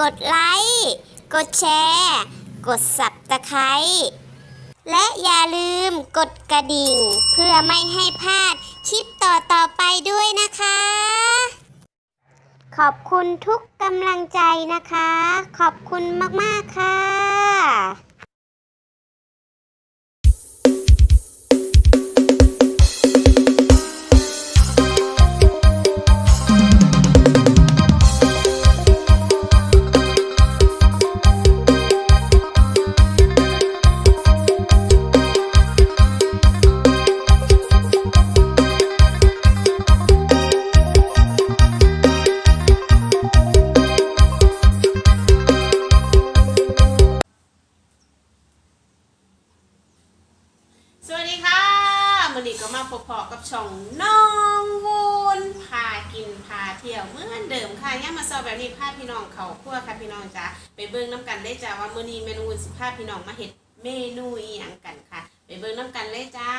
กดไลค์ กดแชร์ กดสับตะไคร้และอย่าลืมกดกระดิ่ง เพื่อไม่ให้พลาดคลิปต่อๆไปด้วยนะคะ ขอบคุณทุกกำลังใจนะคะ ขอบคุณมาก ๆ ค่ะ เซาแบบนี้พาพี่น้องเขาคั่วค่ะพี่น้องจ้าไปเบิ่งน้ำกันได้จ้าว่ามื้อนี้เมนูสิพาพี่น้องมาเฮ็ดเมนูอีหยังกันค่ะ ไปเบิ่งน้ำกันเลยจ้า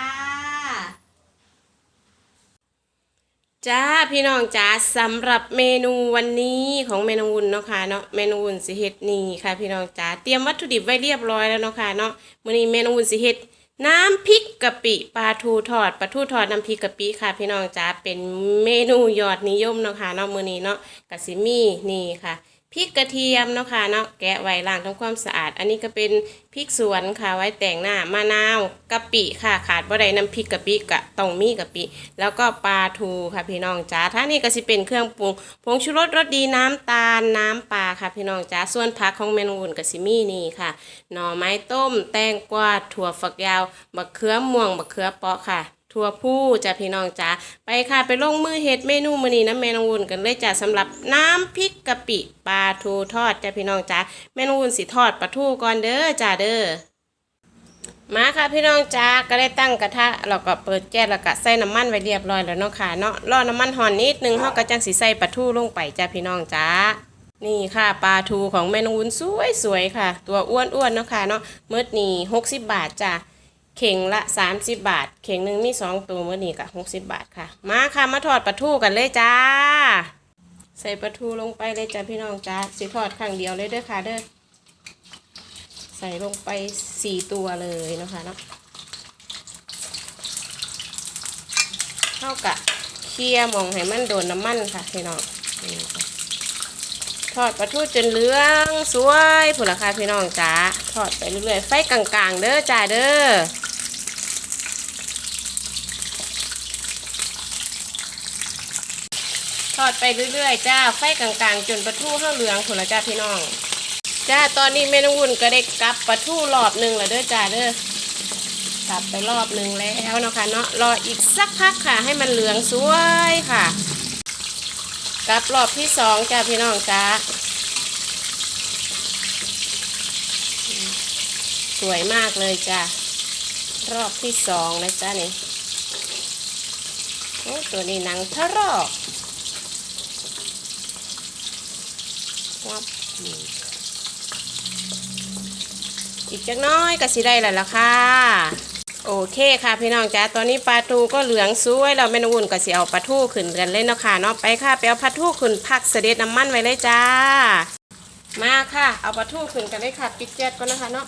จ้าพี่น้องจ้าสำหรับเมนูวันนี้ของเมนูวุ้นเนาะค่ะเนาะเมนูวุ้นสิเฮ็ดนี่ค่ะ พี่น้องจ้าเตรียมวัตถุดิบไว้เรียบร้อยแล้วเนาะค่ะเนาะมื้อนี้เมนูวุ้นสิเฮ็ด น้ำพริกกะปิปลาทูทอดปลาทูทอดน้ำพริกกะปิค่ะ พี่น้องจ้าเป็นเมนูยอดนิยมเนาะค่ะนอกมือนี้เนาะกะสิมีนี่ค่ะ พริกกระเทียมเนาะค่ะเนาะแกะไว้ล้างทำความสะอาด อันนี้ก็เป็นพริกสวนค่ะไว้แต่งหน้ามะนาวกะปิค่ะ ขาดบ่ได้น้ำพริกกะปิกะต้องมีกะปิ แล้วก็ปลาทูค่ะพี่น้องจ้าท่านี่ก็สิเป็นเครื่องปรุงผงชูรสรสดีน้ำตาลน้ำปลาค่ะพี่น้องจ้าส่วนผักของเมนูอื่นก็สิมีนี่ค่ะหน่อไม้ต้ม แตงกวาถั่วฝักยาวบักเขือม่วงบักเขือเปาะค่ะ ถั่วผู้จ้าพี่น้องจ้าไปค่ะไปลงมือเฮ็ดเมนูมื้อนี้นะเมนูอุ่นกันเลยจ้าสำหรับน้ำพริกกะปิปลาทูทอดจ้าพี่น้องจ้าเมนูอุ่นสิทอดปลาทูก่อนเด้อจ้าเด้อมาค่ะพี่น้องจ้าก็ได้ตั้งกระทะเราก็เปิดแก๊สแล้วก็ใส่น้ำมันไว้เรียบร้อยแล้วเนาะค่ะเนาะรอน้ำมันหอนนิดนึงเฮาก็จังสิใส่ปลาทูลงไปจ้าพี่น้องจ้านี่ค่ะปลาทูของแม่นงวุ้นสวยสวยๆค่ะ ตัวอ้วนๆเนาะค่ะเนาะมื่อนี่60 บาทจ้า เข่งละ 30 บาท เข่งหนึ่งมีสองตัวเมื่อนี่ก็60 บาทค่ะ มาค่ะมาทอดปลาทูกันเลยจ้า ใส่ปลาทูลงไปเลยจ้าพี่น้องจ้าสิทอดครั้งเดียวเลยเด้อค่ะเด้อใส่ลงไปสี่ตัวเลยนะคะเนาะเท่ากับเคี่ยหมองให้มันโดนน้ำมันค่ะพี่น้องทอดปลาทูจนเหลืองสวยผุนราคาพี่น้องจ้าทอดไปเรื่อยๆไฟกลางๆ เด้อจ้าเด้อ อดไปเรื่อยๆ จ้า ไฟกลางๆ จนปลาทูเข้าเหลืองผุนละจ้าพี่น้อง จ้า ตอนนี้เมนูวุ่นก็ได้กลับปลาทูรอบหนึ่งแล้วเด้อจ้าเด้อกลับไปรอบหนึ่งแล้วนะคะเนาะ รออีกสักพักค่ะ ให้มันเหลืองสวยค่ะ กลับรอบที่สองจ้าพี่น้องจ้า สวยมากเลยจ้ารอบที่สองนะจ้านี่โอ้ตัวนี้หนังทะรอก วับอีกจักน้อยก็สิได้แล้วล่ะค่ะ โอเคค่ะพี่น้องจ้าตอนนี้ปลาทูก็เหลืองสวยแล้วแม่นุ่นก็สิเอาปลาทูขึ้นกันเลยเนาะค่ะเนาะไปค่ะไปเอาปลาทูขึ้นพักเสด็จน้ำมันไว้เลยจ้า มาค่ะ เอาปลาทูขึ้นกันเลยค่ะ ปิดแก๊สก่อนนะคะเนาะ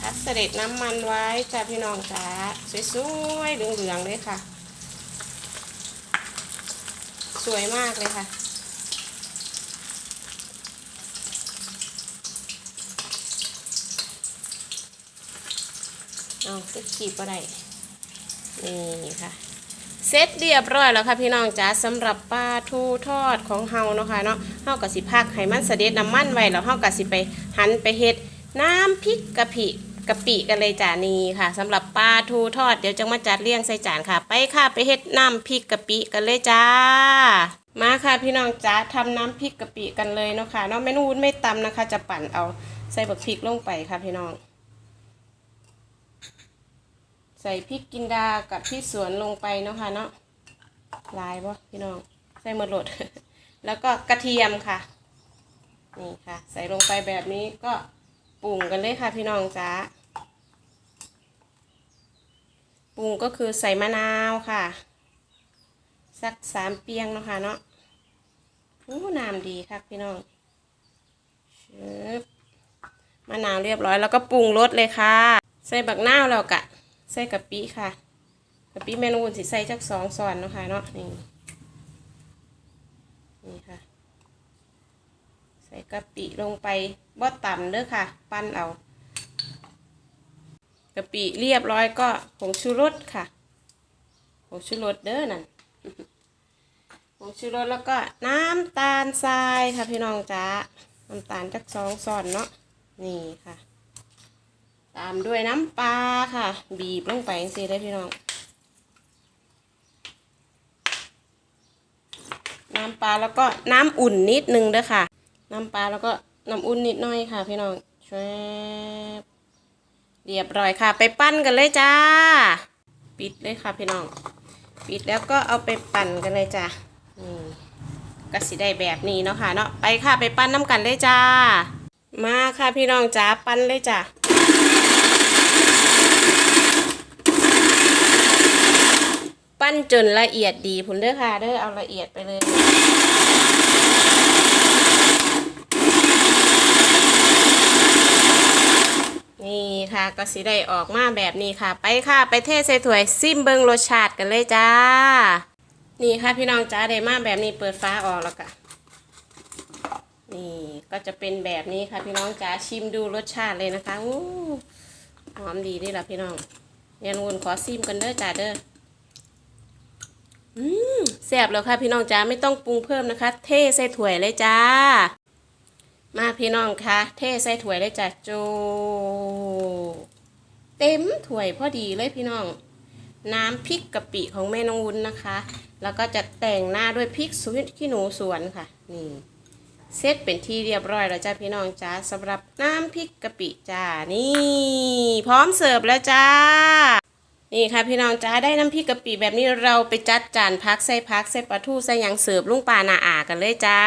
พักเสด็จน้ำมันไว้จ้าพี่น้องจ้าสวยๆเหลืองๆเลยค่ะ สวยมากเลยค่ะ เอาก็ขีบอะไรนี่ค่ะ เสร็จเรียบร้อยแล้วค่ะพี่น้องจ๋าสำหรับปลาทูทอดของเฮาเนาะค่ะเนาะเฮากับสิพักให้มันเสด็จน้ำมันไว้แล้วเฮากับสิไปหันไปเฮ็ดน้ำพริกกะปิ กะปิกันเลยจ้านีค่ะสำหรับปลาทูทอดเดี๋ยวจะมาจัดเรียงใส่จานค่ะ ไปค่ะไปเฮ็ดน้ำพริกกะปิกันเลยจ้า มาค่ะพี่น้องจ๋าทำน้ำพริกกะปิกันเลยเนาะค่ะเนาะเมนูวุ้นไม่ตำนะคะ จะปั่นเอาใส่บักพริกลงไปค่ะพี่น้อง ใส่พริกกินดากับพริกสวนลงไปเนาะค่ะเนาะลายบ่พี่น้องใส่หมดโหลด แล้วก็กระเทียมค่ะนี่ค่ะ ใส่ลงไปแบบนี้ก็ปรุงกันเลยค่ะพี่น้องจ้า ปรุงก็คือใส่มะนาวค่ะ สักสามเปียงเนาะค่ะเนาะอู้น้ำดีครับพี่น้องชึบมะนาวเรียบร้อยแล้วก็ปรุงรสเลยค่ะ ใส่บักนาวแล้วกะ ใส่กะปิค่ะกะปิเมนูสิใส่จักสองส่วนเนาะค่ะเนาะนี่นี่ค่ะ ใส่กะปิลงไปบ่ต่ำเด้อค่ะ ปั้นเอาะปิเรียบร้อยก็ผงชูรสค่ะผงชูรสเด้อนั่นผงชูรสแล้วก็น้ำตาลทรายค่ะพี่น้องจ้าน้ำตาลจักสองส่วนเนาะนี่ค่ะ ตามด้วยน้ำปลาค่ะ บีบลงไปสิได้พี่น้อง น้ำปลาแล้วก็น้ำอุ่นนิดนึงเด้อค่ะ น้ำปลาแล้วก็น้ำอุ่นนิดหน่อยค่ะ พี่น้องช่บ เรียบร้อยค่ะ ไปปั้นกันเลยจ้า ปิดเลยค่ะพี่น้อง ปิดแล้วก็เอาไปปั่นกันเลยจ้านี่ก็สิได้แบบนี้เนาะค่ะเนาะไปค่ะไปปั้นน้ำกันเลยจ้า มาค่ะพี่น้องจ้าปั้นเลยจ้าปั้นจนละเอียดดีพุ่นเด้อค่ะเด้อเอาละเอียดไปเลย นี่ ค่ะ ก็สิได้ออกมาแบบนี้ค่ะ ไปค่ะ ไปเทใส่ถ้วยซิมเบิงรสชาติกันเลยจ้า นี่ค่ะพี่น้องจ้าได้มาแบบนี้เปิดฟ้าออกแล้วก็นี่ก็จะเป็นแบบนี้ค่ะพี่น้องจ้าชิมดูรสชาติเลยนะคะอู้หอมดีนี่แหละพี่น้องเรียนวนขอซิมกันเด้อจ้าเด้ออืมแซ่บแล้วค่ะพี่น้องจ้าไม่ต้องปรุงเพิ่มนะคะ เทใส่ถ้วยเลยจ้า มาพี่น้องคะเทใส่ถ้วยเลยจ้ะโจ เต็มถ้วยพอดีเลยพี่น้อง น้ำพริกกะปิของแม่น้องวุ้นนะคะ แล้วก็จะแต่งหน้าด้วยพริกสุวิขี้หนูสวนค่ะ นี่เซตเป็นที่เรียบร้อยแล้วจ้าพี่น้องจ้าสำหรับน้ำพริกกะปิจ้านี่ พร้อมเสิร์ฟแล้วจ้า นี่ค่ะพี่น้องจ้าได้น้ำพริกกะปิแบบนี้เราไปจัดจานพักใส่พักใส่ปลาทูใส่ยังเสิร์ฟลุงปลานาอากันเลยจ้า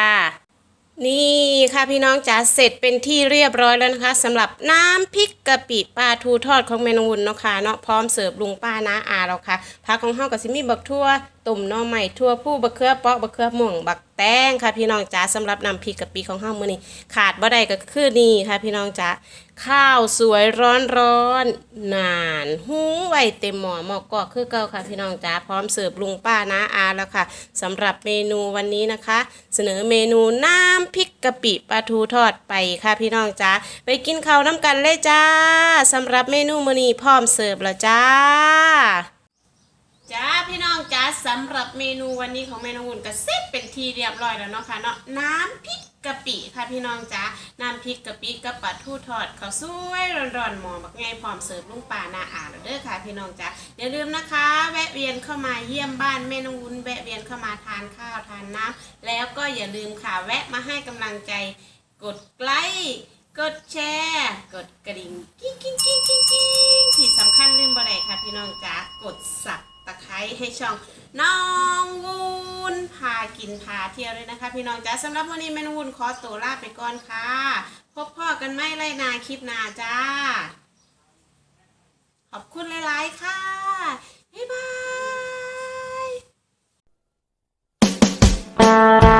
นี่ค่ะพี่น้องจ๋าเสร็จเป็นที่เรียบร้อยแล้วนะคะสำหรับน้ำพริกกะปิปลาทูทอดของเมนูวุ้นเนาะค่ะเนาะพร้อมเสิร์ฟลุงป้าน้าอาแล้วค่ะผักของเฮาก็สิมีบักทั่วตุ่มหน่อไม้ทั่วผู้บักเขือเปาะบักเขือม่วงบักแตงค่ะพี่น้องจ๋าสำหรับน้ำพริกกะปิของเฮามื้อนี้ขาดบ่ได้ก็คือนี่ค่ะพี่น้องจ๋าข้าวสวยร้อนร้อนๆนานหุง ไว้เต็มหม้อหม้อกอกคือเก่าค่ะพี่น้องจ๋าพร้อมเสิร์ฟลุงป้านาอาแล้วค่ะสำหรับเมนูวันนี้นะคะ เสนอเมนูน้ำพริกกะปิปลาทูทอดไปค่ะพี่น้องจ้าไปกินข้าวน้ำกันเลยจ้าสำหรับเมนูมื้อนี้พร้อมเสิร์ฟแล้วจ้าจ้าพี่น้องจ้าสำหรับเมนูวันนี้ของเมนูอุ่นก็เสร็จเป็นทีเรียบร้อยแล้วเนาะค่ะเนาะน้ำพริก กะปิค่ะพี่น้องจ้าน้ำพริกกะปิกับปลาทูทอดข้าวสวยร้อนๆหมอบักไงพร้อมเสิร์ฟลุงป่านาอาเด้อค่ะพี่น้องจ้าอย่าลืมนะคะ แวะเวียนเข้ามาเยี่ยมบ้านเมนูอุ่นแวะเวียนเข้ามาทานข้าวทานน้ำแล้วก็อย่าลืมค่ะแวะมาให้กำลังใจ กดไลค์กดแชร์ กดกระดิ่งกิ้งกิ้งกิ้งกิ้งกิ้งที่สำคัญลืมบ่ได้ค่ะพี่น้องจ้ากดสับ ตะไคร้ให้ช่องน้องวุ้นพากินพาเที่ยวเลยนะคะ พี่น้องจ้าสำหรับวันนี้แม่นวุ้นขอตัวลาไปก่อนค่ะ พบพ่อกันไม่ไรนาคลิปนาจ้า ขอบคุณหลายๆค่ะ บ๊ายบาย